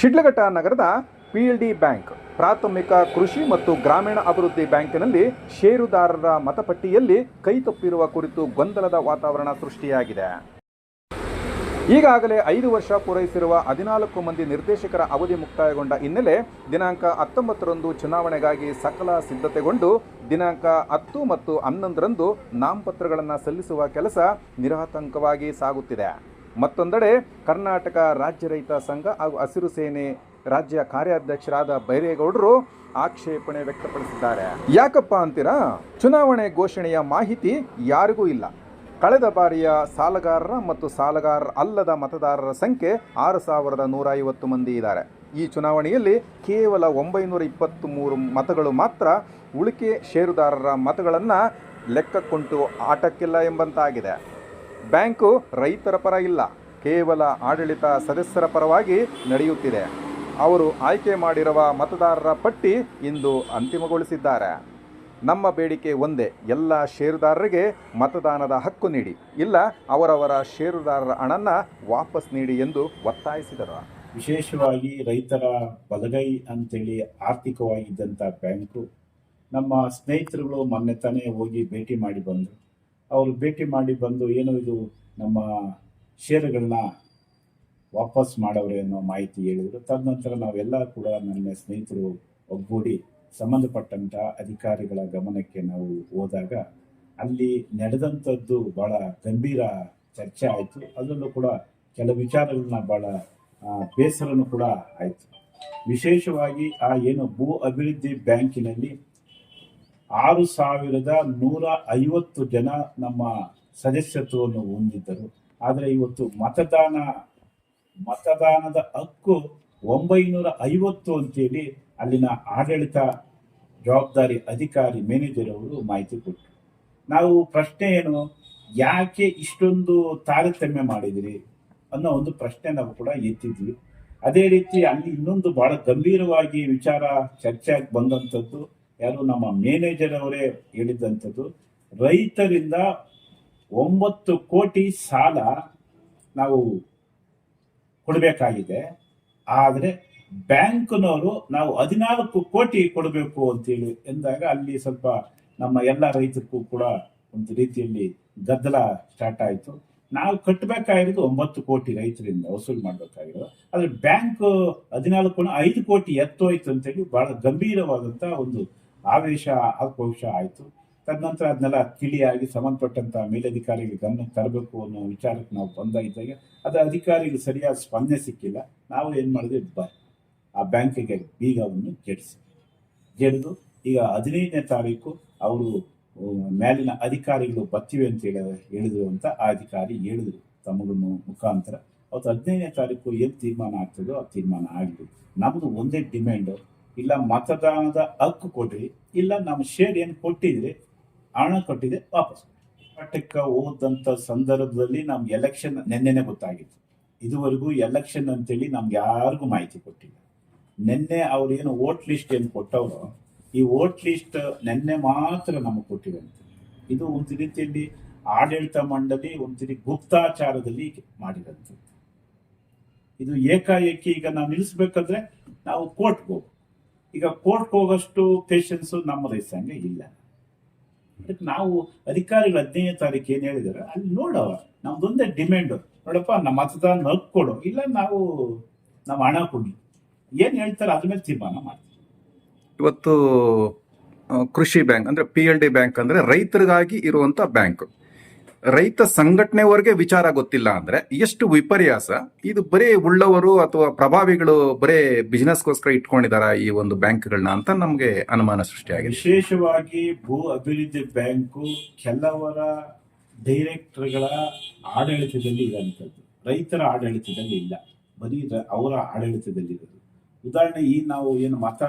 ಶಿಡ್ಲಘಟ್ಟ ನಗರದ PLD bank, ಪ್ರಾಥಮಿಕ ಕೃಷಿ ಮತ್ತು ಗ್ರಾಮೀಣ ಅಭಿವೃದ್ಧಿ ಬ್ಯಾಂಕಿನಲ್ಲಿ ಷೇರುದಾರರ ಮತಪಟ್ಟಿಯಲ್ಲಿ ಕೈತಪ್ಪಿರುವ ಕುರಿತು ಗೊಂದಲದ ವಾತಾವರಣ ಸೃಷ್ಟಿಯಾಗಿದೆ. ಈಗಾಗಲೇ ಐದು ವರ್ಷ ಪೂರೈಸಿರುವ ಹದಿನಾಲ್ಕು ಮಂದಿ ನಿರ್ದೇಶಕರ ಅವಧಿ ಮುಕ್ತಾಯಗೊಂಡ ಹಿನ್ನೆಲೆ ದಿನಾಂಕ ಹತ್ತೊಂಬತ್ತರಂದು ಚುನಾವಣೆಗಾಗಿ ಸಕಲ ಸಿದ್ಧತೆಗೊಂಡು ದಿನಾಂಕ ಹತ್ತು ಮತ್ತು ಹನ್ನೊಂದರಂದು ನಾಮಪತ್ರಗಳನ್ನು ಸಲ್ಲಿಸುವ ಕೆಲಸ ನಿರಾತಂಕವಾಗಿ ಸಾಗುತ್ತಿದೆ. ಮತ್ತೊಂದೆಡೆ ಕರ್ನಾಟಕ ರಾಜ್ಯ ರೈತ ಸಂಘ ಹಾಗೂ ಹಸಿರು ಸೇನೆ ರಾಜ್ಯ ಕಾರ್ಯಾಧ್ಯಕ್ಷರಾದ ಬೈರೇಗೌಡರು ಆಕ್ಷೇಪಣೆ ವ್ಯಕ್ತಪಡಿಸಿದ್ದಾರೆ. ಯಾಕಪ್ಪ ಅಂತೀರಾ? ಚುನಾವಣೆ ಘೋಷಣೆಯ ಮಾಹಿತಿ ಯಾರಿಗೂ ಇಲ್ಲ. ಕಳೆದ ಬಾರಿಯ ಸಾಲಗಾರರ ಮತ್ತು ಸಾಲಗಾರ ಅಲ್ಲದ ಮತದಾರರ ಸಂಖ್ಯೆ ಆರು ಸಾವಿರದ ನೂರ ಐವತ್ತು ಮಂದಿ ಇದ್ದಾರೆ. ಈ ಚುನಾವಣೆಯಲ್ಲಿ ಕೇವಲ ಒಂಬೈನೂರ ಇಪ್ಪತ್ತ್ ಮೂರು ಮತಗಳು ಮಾತ್ರ ಉಳಿಕೆ ಷೇರುದಾರರ ಮತಗಳನ್ನು ಲೆಕ್ಕಕ್ಕೊಂಟು ಆಟಕ್ಕಿಲ್ಲ ಎಂಬಂತಾಗಿದೆ. ಬ್ಯಾಂಕು ರೈತರ ಪರ ಇಲ್ಲ, ಕೇವಲ ಆಡಳಿತ ಸದಸ್ಯರ ಪರವಾಗಿ ನಡೆಯುತ್ತಿದೆ. ಅವರು ಆಯ್ಕೆ ಮಾಡಿರುವ ಮತದಾರರ ಪಟ್ಟಿ ಇಂದು ಅಂತಿಮಗೊಳಿಸಿದ್ದಾರೆ. ನಮ್ಮ ಬೇಡಿಕೆ ಒಂದೇ, ಎಲ್ಲ ಷೇರುದಾರರಿಗೆ ಮತದಾನದ ಹಕ್ಕು ನೀಡಿ, ಇಲ್ಲ ಅವರವರ ಷೇರುದಾರರ ಹಣನ ವಾಪಸ್ ನೀಡಿ ಎಂದು ಒತ್ತಾಯಿಸಿದರು. ವಿಶೇಷವಾಗಿ ರೈತರ ಬಲಗೈ ಅಂತೇಳಿ ಆರ್ಥಿಕವಾಗಿದ್ದಂಥ ಬ್ಯಾಂಕು ನಮ್ಮ ಸ್ನೇಹಿತರುಗಳು ಮೊನ್ನೆ ತಾನೇ ಹೋಗಿ ಭೇಟಿ ಮಾಡಿ ಬಂದರು. ಅವರು ಭೇಟಿ ಮಾಡಿ ಬಂದು ಏನು ಇದು ನಮ್ಮ ಷೇರುಗಳನ್ನ ವಾಪಸ್ ಮಾಡವ್ರೆ ಅನ್ನೋ ಮಾಹಿತಿ ಹೇಳಿದರು. ತದನಂತರ ನಾವೆಲ್ಲ ಕೂಡ ನನ್ನ ಸ್ನೇಹಿತರು ಒಗ್ಗೂಡಿ ಸಂಬಂಧಪಟ್ಟಂಥ ಅಧಿಕಾರಿಗಳ ಗಮನಕ್ಕೆ ನಾವು ಹೋದಾಗ ಅಲ್ಲಿ ನಡೆದಂಥದ್ದು ಬಹಳ ಗಂಭೀರ ಚರ್ಚೆ ಆಯಿತು. ಅದರಲ್ಲೂ ಕೂಡ ಕೆಲವು ವಿಚಾರಗಳನ್ನ ಆ, ಬೇಸರನು ಕೂಡ ಆಯಿತು. ವಿಶೇಷವಾಗಿ ಆ ಏನು ಭೂ ಅಭಿವೃದ್ಧಿ ಬ್ಯಾಂಕಿನಲ್ಲಿ ಆರು ಸಾವಿರದ ನೂರ ಐವತ್ತು ಜನ ನಮ್ಮ ಸದಸ್ಯತ್ವವನ್ನು ಹೊಂದಿದ್ದರು. ಆದರೆ ಇವತ್ತು ಮತದಾನ, ಮತದಾನದ ಹಕ್ಕು ಒಂಬೈನೂರ ಐವತ್ತು ಅಂತೇಳಿ ಅಲ್ಲಿನ ಆಡಳಿತ ಜವಾಬ್ದಾರಿ ಅಧಿಕಾರಿ ಮ್ಯಾನೇಜರ್ ಅವರು ಮಾಹಿತಿ ಕೊಟ್ಟರು. ನಾವು ಪ್ರಶ್ನೆ ಏನು, ಯಾಕೆ ಇಷ್ಟೊಂದು ತಾರತಮ್ಯ ಮಾಡಿದಿರಿ ಅನ್ನೋ ಒಂದು ಪ್ರಶ್ನೆ ನಾವು ಕೂಡ ಎತ್ತಿದ್ವಿ. ಅದೇ ರೀತಿ ಅಲ್ಲಿ ಇನ್ನೊಂದು ಬಹಳ ಗಂಭೀರವಾಗಿ ವಿಚಾರ ಚರ್ಚೆಯಾಗಿ ಬಂದಂಥದ್ದು ಯಾರು ನಮ್ಮ ಮ್ಯಾನೇಜರ್ ಅವರೇ ಹೇಳಿದಂಥದ್ದು, ರೈತರಿಂದ ಒಂಬತ್ತು ಕೋಟಿ ಸಾಲ ನಾವು ಕೊಡಬೇಕಾಗಿದೆ. ಆದರೆ ಬ್ಯಾಂಕ್ನವರು ನಾವು ಹದಿನಾಲ್ಕು ಕೋಟಿ ಕೊಡಬೇಕು ಅಂತೇಳಿ ಎಂದಾಗ ಅಲ್ಲಿ ಸ್ವಲ್ಪ ನಮ್ಮ ಎಲ್ಲ ರೈತರಿಗೂ ಕೂಡ ಒಂದು ರೀತಿಯಲ್ಲಿ ಗದ್ದಲ ಸ್ಟಾರ್ಟ್ ಆಯಿತು. ನಾವು ಕಟ್ಟಬೇಕಾಗಿರೋದು ಒಂಬತ್ತು ಕೋಟಿ ರೈತರಿಂದ ವಸೂಲು ಮಾಡಬೇಕಾಗಿರೋದು. ಆದರೆ ಬ್ಯಾಂಕ್ ಹದಿನಾಲ್ಕು, ಐದು ಕೋಟಿ ಎತ್ತೋಯ್ತು ಅಂತೇಳಿ ಬಹಳ ಗಂಭೀರವಾದಂಥ ಒಂದು ಆವೇಶ, ಆಕ್ರೋಶ ಆಯಿತು. ತದನಂತರ ಅದನ್ನೆಲ್ಲ ತಿಳಿಯಾಗಿ ಸಂಬಂಧಪಟ್ಟಂಥ ಮೇಲಧಿಕಾರಿಗಳಿಗೆ ಗಮನಕ್ಕೆ ತರಬೇಕು ಅನ್ನೋ ವಿಚಾರಕ್ಕೆ ನಾವು ಬಂದಾಗಿದ್ದಾಗ ಅದು ಅಧಿಕಾರಿಗಳು ಸರಿಯಾದ ಸ್ಪಂದನೆ ಸಿಕ್ಕಿಲ್ಲ. ನಾವು ಏನು ಮಾಡಿದ್ವಿ? ಬ ಆ ಬ್ಯಾಂಕಿಗೆ ಬೀಗವನ್ನು ಜಡಿಸಿ ಜಡಿದು ಈಗ ಹದಿನೈದನೇ ತಾರೀಕು ಅವರು ಮೇಲಿನ ಅಧಿಕಾರಿಗಳು ಬರ್ತೀವಿ ಅಂತ ಹೇಳ ಹೇಳಿದ್ರು ಅಂತ ಆ ಅಧಿಕಾರಿ ಹೇಳಿದ್ರು ತಮಗನ್ನು ಮುಖಾಂತರ. ಅವತ್ತು ಹದಿನೈದನೇ ತಾರೀಕು ಏನು ತೀರ್ಮಾನ ಆಗ್ತದೋ ಆ ತೀರ್ಮಾನ ಆಗಲಿ. ನಮ್ಮದು ಒಂದೇ ಡಿಮ್ಯಾಂಡು. ಇಲ್ಲ ಮತದಾನದ ಹಕ್ಕು ಕೊಡ್ರಿ, ಇಲ್ಲ ನಮ್ಮ ಶೇರ್ ಏನು ಕೊಟ್ಟಿದ್ರೆ ಹಣ ಕೊಟ್ಟಿದೆ ವಾಪಸ್. ಕರ್ನಾಟಕ ಹೋದಂಥ ಸಂದರ್ಭದಲ್ಲಿ ನಮ್ಮ ಎಲೆಕ್ಷನ್ ನಿನ್ನೆನೆ ಗೊತ್ತಾಗಿತ್ತು. ಇದುವರೆಗೂ ಎಲೆಕ್ಷನ್ ಅಂತೇಳಿ ನಮ್ಗೆ ಯಾರಿಗೂ ಮಾಹಿತಿ ಕೊಟ್ಟಿಲ್ಲ. ನಿನ್ನೆ ಅವ್ರು ಏನು ವೋಟ್ ಲಿಸ್ಟ್ ಏನು ಕೊಟ್ಟವರು, ಈ ವೋಟ್ ಲಿಸ್ಟ್ ನಿನ್ನೆ ಮಾತ್ರ ನಮಗೆ ಕೊಟ್ಟಿರಂತೆ ಇದು ಒಂದು ರೀತಿಯಲ್ಲಿ ಆಡಳಿತ ಮಂಡಳಿ ಒಂದು ರೀತಿ ಗುಪ್ತಾಚಾರದಲ್ಲಿ ಮಾಡಿದಂಥದ್ದು ಇದು ಏಕಾಏಕಿ ಈಗ ನಾವು ನಿಲ್ಲಿಸ್ಬೇಕಂದ್ರೆ ನಾವು ಕೋರ್ಟ್ಗೆ ಹೋಗ್ಬೇಕು. ಈಗ ಕೋರ್ಟ್ಗೆ ಹೋಗೋಷ್ಟು ಪೇಷನ್ಸು ನಮ್ಮ ರೈತ ಇಲ್ಲ. ಅದಕ್ಕೆ ನಾವು ಅಧಿಕಾರಿಗಳು ಹದಿನೈದನೇ ತಾರೀಕು ಏನು ಹೇಳಿದಾರೆ, ಅಲ್ಲಿ ನೋಡವ ನಮ್ದೊಂದೇ ಡಿಮ್ಯಾಂಡ್ ನೋಡಪ್ಪ, ನಮ್ಮ ಮತದಾನ ಹಕ್ಕು ಇಲ್ಲ, ನಾವು ನಮ್ಮ ಹಣ ಕೊಡಿ. ಏನು ಹೇಳ್ತಾರೆ, ಅದ್ರ ಮೇಲೆ ತೀರ್ಮಾನ ಮಾಡ್ತೀವಿ. ಇವತ್ತು ಕೃಷಿ ಬ್ಯಾಂಕ್ ಅಂದ್ರೆ ಪಿ ಎಲ್ ಡಿ ಬ್ಯಾಂಕ್ ಅಂದ್ರೆ ರೈತರಿಗಾಗಿ ಇರುವಂತ ಬ್ಯಾಂಕ್. ರೈತ ಸಂಘಟನೆವರೆಗೆ ವಿಚಾರ ಗೊತ್ತಿಲ್ಲ ಅಂದ್ರೆ ಎಷ್ಟು ವಿಪರ್ಯಾಸ? ಇದು ಬರೀ ಉಳ್ಳವರು ಅಥವಾ ಪ್ರಭಾವಿಗಳು ಬರೇ ಬಿಸ್ನೆಸ್ಗೋಸ್ಕರ ಇಟ್ಕೊಂಡಿದಾರ ಈ ಒಂದು ಬ್ಯಾಂಕ್ಗಳನ್ನ ಅಂತ ನಮಗೆ ಅನುಮಾನ ಸೃಷ್ಟಿಯಾಗಿದೆ. ವಿಶೇಷವಾಗಿ ಭೂ ಅಭಿವೃದ್ಧಿ ಬ್ಯಾಂಕು ಕೆಲವರ ಡೈರೆಕ್ಟರ್ಗಳ ಆಡಳಿತದಲ್ಲಿ ಇರುವಂಥದ್ದು ರೈತರ ಆಡಳಿತದಲ್ಲಿ ಇಲ್ಲ. ಬರೀ ಅವರ ಆಡಳಿತದಲ್ಲಿ ಇರೋದು. ಉದಾಹರಣೆ ಈ ನಾವು ಏನು ಮತ,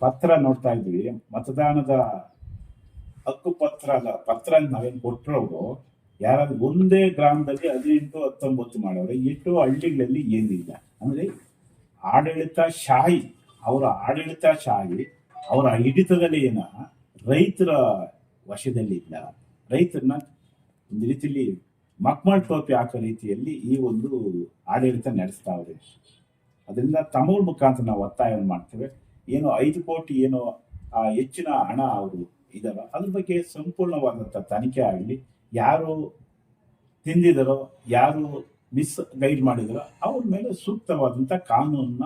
ಪತ್ರ ನೋಡ್ತಾ ಇದ್ವಿ ಮತದಾನದ ಹಕ್ಕು ಪತ್ರ ಅಲ್ಲ, ಪತ್ರ ನಾವೇನು ಕೊಟ್ಟರವರು ಯಾರಾದ್ರೂ ಒಂದೇ ಗ್ರಾಮದಲ್ಲಿ ಹದಿನೆಂಟು, ಹತ್ತೊಂಬತ್ತು ಮಾಡವ್ರೆ ಎಷ್ಟು ಹಳ್ಳಿಗಳಲ್ಲಿ ಏನಿಲ್ಲ. ಅಂದ್ರೆ ಆಡಳಿತ ಶಾಹಿ, ಅವರ ಆಡಳಿತ ಶಾಹಿ, ಅವರ ಹಿಡಿತದಲ್ಲಿ ಏನ, ರೈತರ ವಶದಲ್ಲಿ ಇಲ್ಲ ರೈತರನ್ನ ಒಂದು ರೀತಿಯಲ್ಲಿ ಮಕ್ಮಲ್ ಟೋಪಿ ಹಾಕೋ ರೀತಿಯಲ್ಲಿ ಈ ಒಂದು ಆಡಳಿತ ನಡೆಸ್ತಾ ಇದೆ ಅದರಿಂದ ತಮಿಳ್ ಮುಖಾಂತರ ನಾವು ಒತ್ತಾಯವನ್ನು ಮಾಡ್ತೇವೆ. ಏನು ಐದು ಕೋಟಿ ಏನು ಹೆಚ್ಚಿನ ಹಣ ಅವರು ಇದಾರ ಅದ್ರ ಬಗ್ಗೆ ಸಂಪೂರ್ಣವಾದಂಥ ತನಿಖೆ ಆಗಲಿ, ಯಾರು ತಿಂದಿದರೋ, ಯಾರು ಮಿಸ್ ಗೈಡ್ ಮಾಡಿದರೋ, ಅವ್ರ ಮೇಲೆ ಸೂಕ್ತವಾದಂಥ ಕಾನೂನನ್ನ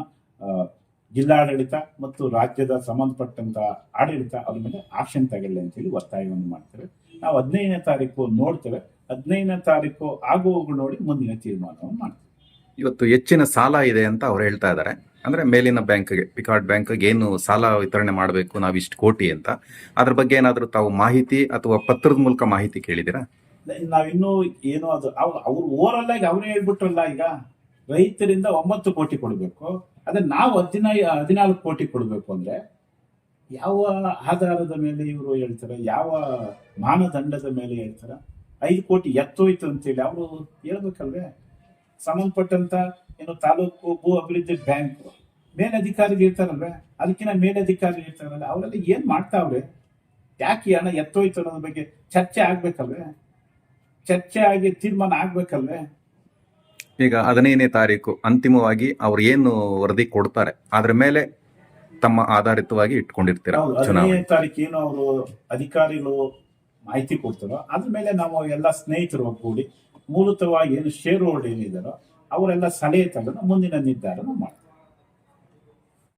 ಜಿಲ್ಲಾಡಳಿತ ಮತ್ತು ರಾಜ್ಯದ ಸಂಬಂಧಪಟ್ಟಂತ ಆಡಳಿತ ಅದ್ರ ಮೇಲೆ ಆಕ್ಷನ್ ತಗೊಳ್ಳಿ ಅಂತೇಳಿ ಒತ್ತಾಯವನ್ನು ಮಾಡ್ತಾರೆ. ನಾವು ಹದಿನೈದನೇ ತಾರೀಕು ನೋಡ್ತೇವೆ. ಹದಿನೈದನೇ ತಾರೀಕು ಆಗುವವು ನೋಡಿ ಮುಂದಿನ ತೀರ್ಮಾನವನ್ನು ಮಾಡ್ತೇವೆ. ಇವತ್ತು ಹೆಚ್ಚಿನ ಸಾಲ ಇದೆ ಅಂತ ಅವ್ರು ಹೇಳ್ತಾ ಇದ್ದಾರೆ. ಅಂದ್ರೆ ಮೇಲಿನ ಬ್ಯಾಂಕ್ಗೆ ಪಿಕಾರ್ಡ್ ಬ್ಯಾಂಕ್ಗೆ ಏನು ಸಾಲ ವಿತರಣೆ ಮಾಡಬೇಕು, ನಾವು ಇಷ್ಟು ಕೋಟಿ ಅಂತ. ಅದ್ರ ಬಗ್ಗೆ ಏನಾದರೂ ತಾವು ಮಾಹಿತಿ ಅಥವಾ ಪತ್ರದ ಮೂಲಕ ಮಾಹಿತಿ ಕೇಳಿದ್ದೀರಾ? ನಾವಿನ್ನೂ ಏನು ಅದು, ಅವ್ರು ಅವ್ರು ಓವರಲ್ ಆಗಿ ಅವರೇ ಹೇಳ್ಬಿಟ್ರಲ್ಲ ಈಗ. ರೈತರಿಂದ ಒಂಬತ್ತು ಕೋಟಿ ಕೊಡಬೇಕು. ಅದೇ ನಾವು ಹದಿನೈ, ಹದಿನಾಲ್ಕು ಕೋಟಿ ಕೊಡಬೇಕು ಅಂದ್ರೆ ಯಾವ ಆಧಾರದ ಮೇಲೆ ಇವರು ಹೇಳ್ತಾರೆ? ಯಾವ ಮಾನದಂಡದ ಮೇಲೆ ಹೇಳ್ತಾರೆ? ಐದು ಕೋಟಿ ಎತ್ತೋಯ್ತು ಅಂತೇಳಿ ಅವರು ಹೇಳ್ಬೇಕಲ್ವೇ? ಸಂಬಂಧಪಟ್ಟಂತ ಏನು ತಾಲೂಕು ಭೂ ಅಭಿವೃದ್ಧಿ ಬ್ಯಾಂಕ್ ಮೇಲಧಿಕಾರಿಗೆ ಇರ್ತಾರಲ್ವೇ? ಅದಕ್ಕಿಂತ ಮೇಲಧಿಕಾರಿ ಇರ್ತಾರಲ್ಲ ಅವರೆಲ್ಲ ಏನ್ ಮಾಡ್ತಾವ್ರೆ? ಯಾಕೆ ಹಣ ಎತ್ತೋಯ್ತು ಅನ್ನೋದ್ರ ಬಗ್ಗೆ ಚರ್ಚೆ ಆಗ್ಬೇಕಲ್ವೇ? ಚರ್ಚೆ ಆಗಿ ತೀರ್ಮಾನ ಆಗ್ಬೇಕಲ್ವೇ? ಈಗ ಹದಿನೈದನೇ ತಾರೀಕು ಅಂತಿಮವಾಗಿ ಅವ್ರು ಏನು ವರದಿ ಕೊಡ್ತಾರೆ ಅದ್ರ ಮೇಲೆ ತಮ್ಮ ಆಧಾರಿತವಾಗಿ ಇಟ್ಕೊಂಡಿರ್ತೀರಾ ಹದಿನೈದನೇ ತಾರೀಕು ಏನು ಅವರು ಅಧಿಕಾರಿಗಳು ಮಾಹಿತಿ ಕೊಡ್ತಾರೋ ಅದ್ರ ಮೇಲೆ ನಾವು ಎಲ್ಲ ಸ್ನೇಹಿತರು ಒಗ್ಗೂಡಿ ಮೂಲತವಾಗಿ ಏನು ಶೇರ್ ಹೋಲ್ಡ್ ಏನಿದಾರೋ ಅವರೆಲ್ಲ ಸಲಹೆ ತಗೊಂಡು ಮುಂದಿನ ನಿರ್ಧಾರನ ಮಾಡ್ತೀವಿ